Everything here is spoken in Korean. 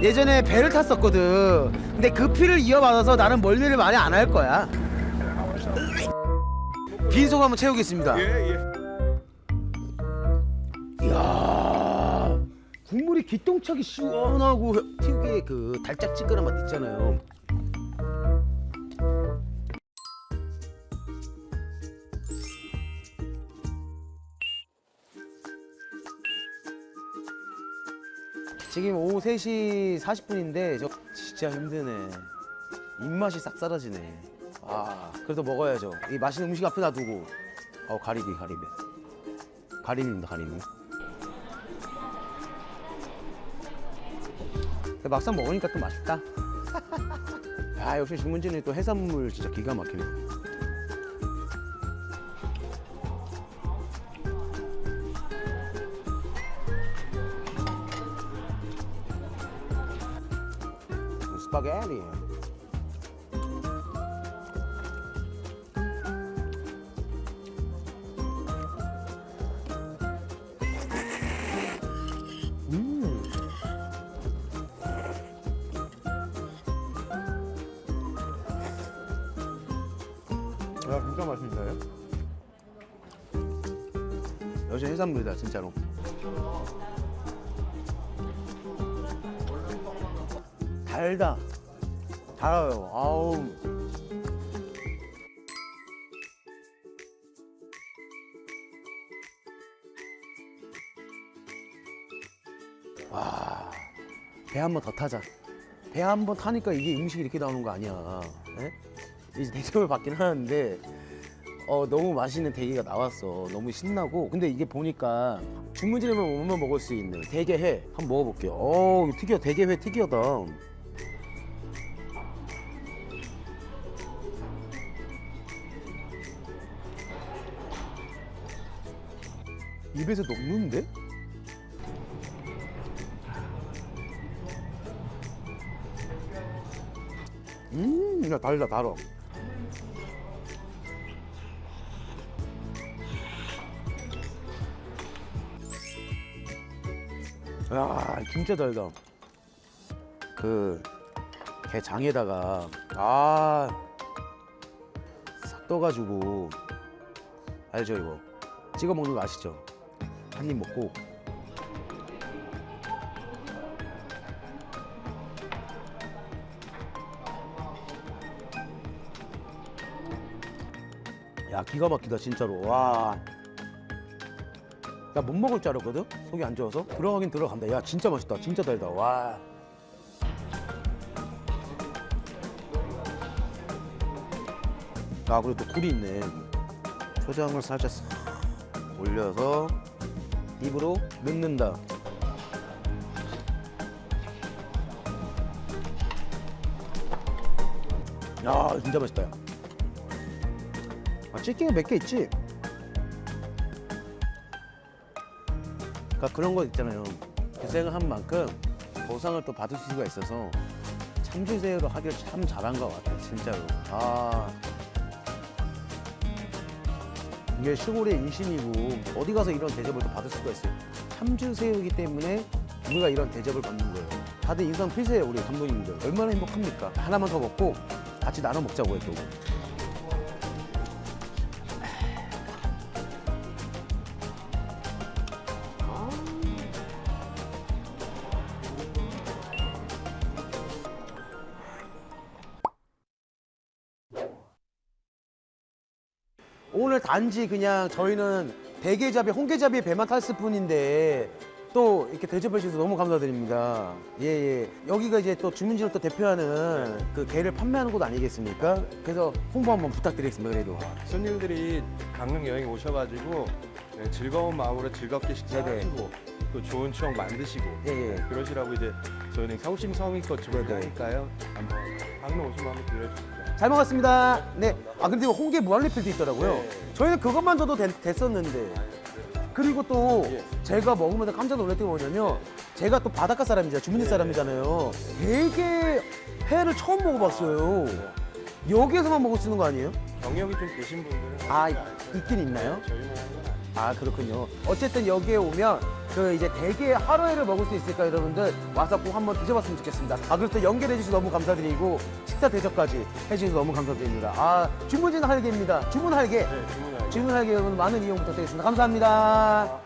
예전에 배를 탔었거든. 근데 그 피를 이어받아서 나는 멀미를 많이 안 할 거야. 빈속 한번 채우겠습니다. 예, 예. 이야 국물이 기똥차게 시원하고 특유의 그 달짝지근한 맛 있잖아요. 지금 오후 3시 40분인데 저 진짜 힘드네. 입맛이 싹 사라지네. 아 그래도 먹어야죠. 이 맛있는 음식 앞에 놔두고 어 가리비 가리비 가리비입니다 가리비. 근데 막상 먹으니까 또 맛있다. 아 역시 주문진이 또 해산물 진짜 기가 막히네. 스파게티. 음. 야 진짜 맛있는데요? 역시 해산물이다 진짜로. 달다. 달아요. 아우. 와. 배 한 번 더 타자. 배 한 번 타니까 이게 음식이 이렇게 나오는 거 아니야. 예? 이제 대접을 받긴 하는데 어, 너무 맛있는 대게가 나왔어. 너무 신나고. 근데 이게 보니까 중문집에만 오면 먹을 수 있는 대게회 한번 먹어볼게요. 어, 이거 특이하다. 대게회 특이하다. 입에서 녹는데? 음, 야, 달다, 달아. 야, 진짜 달다. 그, 게 장에다가, 아, 싹 떠가지고, 알죠, 이거? 찍어 먹는 거 아시죠? 한 입 먹고. 야, 기가 막히다, 진짜로. 와. 나 못 먹을 줄 알았거든? 속이 안 좋아서? 들어가긴 들어간다. 야, 진짜 맛있다. 진짜 달다. 와. 아, 그리고 또 굴이 있네. 초장을 살짝 싹 올려서 입으로 넣는다. 야, 진짜 맛있다. 야. 아, 치킨이 몇 개 있지? 그러니까 그런 거 있잖아요. 고생을 한 만큼 보상을 또 받을 수가 있어서 참주새우로 하기를 참 잘한 것 같아요, 진짜로. 아. 이게 시골의 인심이고 어디 가서 이런 대접을 또 받을 수가 있어요. 참주새우이기 때문에 우리가 이런 대접을 받는 거예요. 다들 인상 피세요, 우리 감독님들. 얼마나 행복합니까? 하나만 더 먹고 같이 나눠 먹자고요, 또. 오늘 단지 그냥 저희는 대게잡이, 홍게잡이 배만 탔을 뿐인데 또 이렇게 대접해 주셔서 너무 감사드립니다. 예, 예. 여기가 이제 또 주문진을 또 대표하는 그 게를 판매하는 곳 아니겠습니까? 그래서 홍보 한번 부탁드리겠습니다, 그래도. 손님들이 강릉 여행 오셔가지고 네, 즐거운 마음으로 즐겁게 네네. 식사하시고 또 좋은 추억 만드시고 예, 예. 네, 그러시라고 이제 저희는 서울심 성의껏 네네. 준비하니까요. 한번 강릉 오시면 한번 들려주세요. 잘 먹었습니다. 네. 아, 근데 홍게 무한리필도 있더라고요. 네. 저희는 그것만 줘도 됐, 됐었는데. 그리고 또 예. 제가 먹으면서 깜짝 놀랐던 게 뭐냐면 제가 또 바닷가 사람이잖아요. 주문진 네. 사람이잖아요. 되게 회를 처음 먹어봤어요. 여기에서만 먹을 수 있는 거 아니에요? 경력이 좀 되신 분들은 아, 있-? 있긴 있나요? 저희는 아, 그렇군요. 어쨌든 여기에 오면 그 이제 대게 하루에를 먹을 수 있을까 여러분들 와서 꼭 한번 드셔봤으면 좋겠습니다. 아 그리고 또 연결해 주셔서 너무 감사드리고 식사 대접까지 해주셔서 너무 감사드립니다. 아 주문진 할게입니다. 주문 할게. 네, 주문하게. 주문 할게 여러분 많은 이용 부탁드리겠습니다. 감사합니다.